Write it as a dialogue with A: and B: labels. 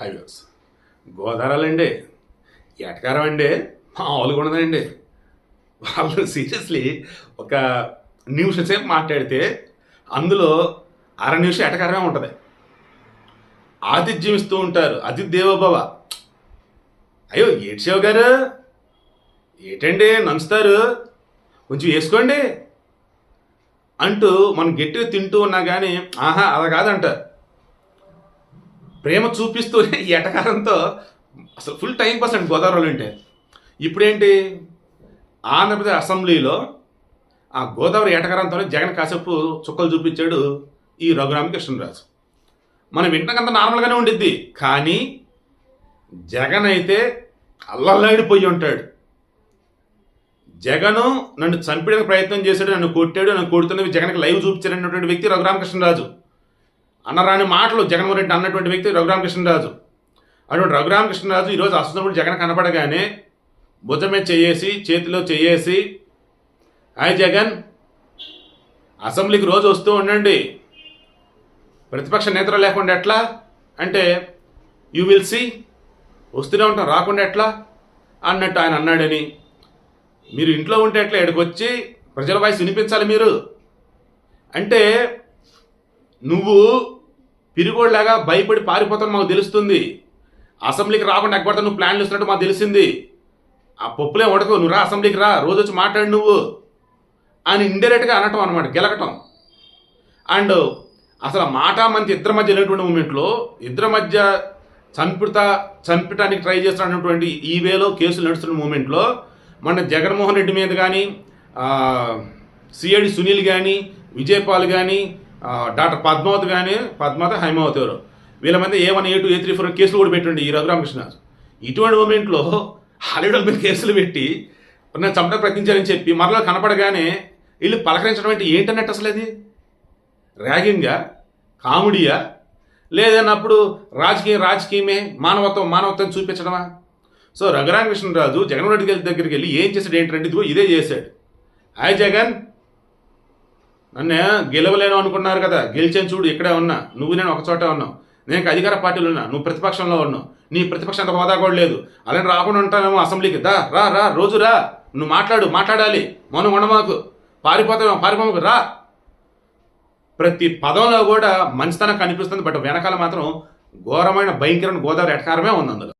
A: Highways గోదావరాలండి ఎటకారం అండి మామూలుగా ఉండదండి వాళ్ళు సీరియస్లీ ఒక నిమిషం సేపు మాట్లాడితే అందులో అర నిమిషం ఎటకారమే ఉంటుంది. ఆతిథ్యం ఇస్తూ ఉంటారు అతిథి దేవోభవ. అయ్యో ఏటి గారు? ఏటండి నంచుతారు? కొంచెం వేసుకోండి. అంటూ మనం గట్టిగా తింటూ ఉన్నా కానీ ఆహా అలా కాదంట ప్రేమ చూపిస్తూ ఈ ఎటకారంతో అసలు ఫుల్ టైం పాస్ అండి గోదావరిలో అంటే ఇప్పుడేంటి? ఆంధ్రప్రదేశ్ అసెంబ్లీలో ఆ గోదావరి ఎటకారంతోనే జగన్ కాసేపు చుక్కలు చూపించాడు ఈ రఘురామకృష్ణరాజు మనం వింటకంత నార్మల్గానే ఉండిద్ది. కానీ జగన్ అయితే అల్లల్లాడిపోయి ఉంటాడు. జగను నన్ను చంపడానికి ప్రయత్నం చేశాడు నన్ను కొట్టాడు నన్ను కొడుతున్నవి జగన్కి లైవ్ చూపించాడన్నటువంటి వ్యక్తి రఘురామకృష్ణరాజు అన్నరాని మాటలు జగన్మోహన్ రెడ్డి అన్నటువంటి వ్యక్తి రఘురామకృష్ణరాజు. అటువంటి రఘురామకృష్ణరాజు ఈరోజు అసంతపుడు జగన్ కనపడగానే భుజమే చేయేసి చేతిలో చేయేసి హాయ్ జగన్ అసెంబ్లీకి రోజు వస్తూ ఉండండి. ప్రతిపక్ష నేతలు లేకుండా ఎట్లా? అంటే యూ విల్ సీ వస్తూనే ఉంటాం రాకుండా ఎట్లా? అన్నట్టు ఆయన అన్నాడని. మీరు ఇంట్లో ఉంటే ఎట్లా? ఇక్కడికి వచ్చి ప్రజల వాయిస్ వినిపించాలి మీరు. అంటే నువ్వు పిరిగోడ్లాగా భయపడి పారిపోతాను మాకు తెలుస్తుంది. అసెంబ్లీకి రాకుండా ఎగ్గొడతా నువ్వు ప్లాన్లు ఇస్తున్నట్టు మాకు తెలిసింది. ఆ పప్పులే ఉడకు నువ్వు రా అసెంబ్లీకి రా రోజు వచ్చి మాట్లాడు నువ్వు అని ఇండైరెక్ట్గా అనటం అనమాట గెలకటం. అండ్ అసలు మాట మంచి ఇద్దరి మధ్య లేనటువంటి మూమెంట్లో ఇద్దరి మధ్య చంపుతా చంపటానికి ట్రై చేస్తున్నటువంటి ఈ వేలో కేసులు నడుస్తున్న మూమెంట్లో మన జగన్మోహన్ రెడ్డి మీద కానీ సిఐడి సునీల్ కానీ విజయపాల్ కానీ డాక్టర్ పద్మావతి కానీ పద్మావతి హైమావతి ఎవరు. వీళ్ళ మంది A one A two A three four కేసులు కూడా పెట్టండి ఈ రఘురామకృష్ణ ఇటువంటి మూమెంట్లో హాలీవుడ్ మీద కేసులు పెట్టి నన్ను చంపడానికి ప్రయత్నించారని చెప్పి మరలా కనపడగానే వీళ్ళు పలకరించడం అంటే ఏంటన్నట్టు అసలు అది? ర్యాగింగా? కామెడీయా? లేదన్నప్పుడు రాజకీయం రాజకీయమే మానవత్వం మానవత్వం చూపించడమా? సో రఘురామకృష్ణరాజు జగన్ రెడ్డి దగ్గరికి వెళ్ళి ఏం చేశాడు ఏంటంటే ఇదిగో ఇదే చేశాడు. హాయ్ జగన్ నన్ను గెలవలేను అనుకున్నారు కదా గెలిచాను చూడు ఇక్కడే ఉన్నా. నువ్వు నేను ఒక చోట ఉన్నావు. నేను అధికార పార్టీలో ఉన్నా నువ్వు ప్రతిపక్షంలో ఉన్నావు. నీ ప్రతిపక్షం అంత హోదా కూడా లేదు. అలానే రాకుండా ఉంటామేమో అసెంబ్లీకి. దా రా రా రోజు రా. నువ్వు మాట్లాడు మాట్లాడాలి. మౌనం ఉండమాకు పారిపోతామేమో పారిపోమాకు రా. ప్రతి పదంలో కూడా మంచితనం కనిపిస్తుంది బట్ వెనకాల మాత్రం ఘోరమైన భయంకరమైన గోదావరి ఎటకారమే ఉంది అందులో.